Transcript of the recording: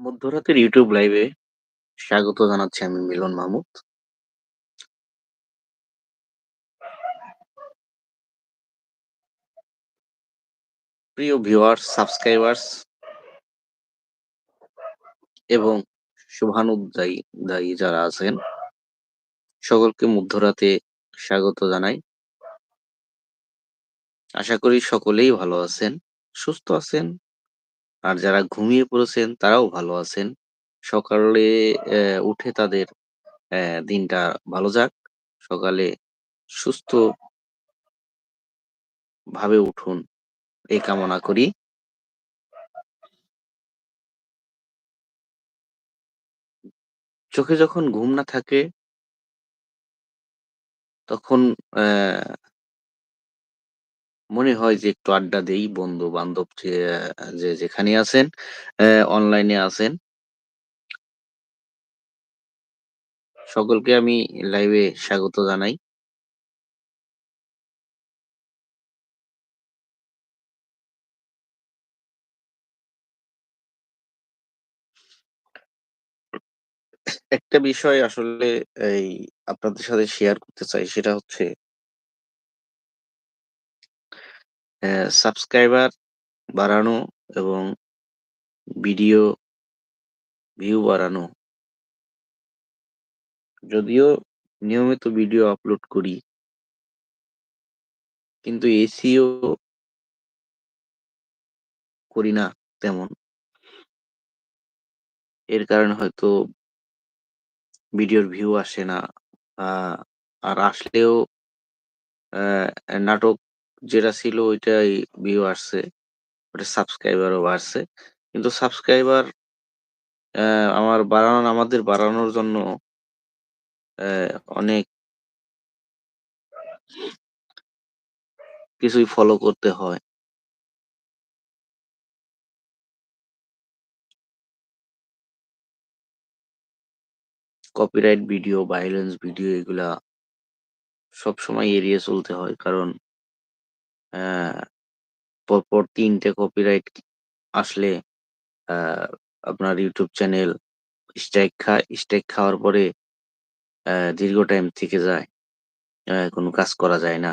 মধ্যরাতের ইউটিউব লাইভে স্বাগত জানাচ্ছি আমি মিলন মাহমুদ। প্রিয় ভিউয়ার্স, সাবস্ক্রাইবার্স এবং শুভানুদ্দায়ী দায়ী যারা আছেন সকলকে মধ্যরাতে স্বাগত জানাই। আশা করি সকলেই ভালো আছেন, সুস্থ আছেন আর যারা ঘুমিয়ে পড়েছেন, তারাও ভালো আছেন। সকালে উঠে তাদের দিনটা ভালো যাক। সকালে সুস্থ ভাবে উঠুন এই কামনা করি। চোখে যখন ঘুম না থাকে, তখন অ্যা মনে হয় যে একটু আড্ডা দেই, বন্ধু-বান্ধব যে যে যেখানেই আছেন অনলাইনে আছেন। সকলকে আমি লাইভে স্বাগত জানাই। একটা বিষয় আসলে এই আপনাদের সাথে শেয়ার করতে চাই, সেটা হচ্ছে অ্যা সাবস্ক্রাইবার বাড়ানো এবং ভিডিও ভিউ বাড়ানো। যদিও নিয়মিত ভিডিও আপলোড করি, কিন্তু এসিও করি না তেমন। এর কারণে হয়তো ভিডিওর ভিউ আসে না। আর আসলেও নাটক যেটা ছিল ওইটাই ভিউ আসছে। ওটা সাবস্ক্রাইবারও বাড়ছে। কিন্তু সাবস্ক্রাইবার অ্যা আমার বাড়ানো আমাদের বাড়ানোর জন্য অ্যা অনেক কিছুই ফলো করতে হয়। কপিরাইট ভিডিও, ভায়োলেন্স ভিডিও এগুলা সবসময় এড়িয়ে চলতে হয়। কারণ অ্যা পরপর ৩ টে কপিরাইট আসলে, আ, আপনার ইউটিউব চ্যানেল স্ট্রাইক খায়। স্ট্রাইক খাওয়ার পরে অ্যা দীর্ঘ টাইম থেকে যায়। কোনো কাজ করা যায় না।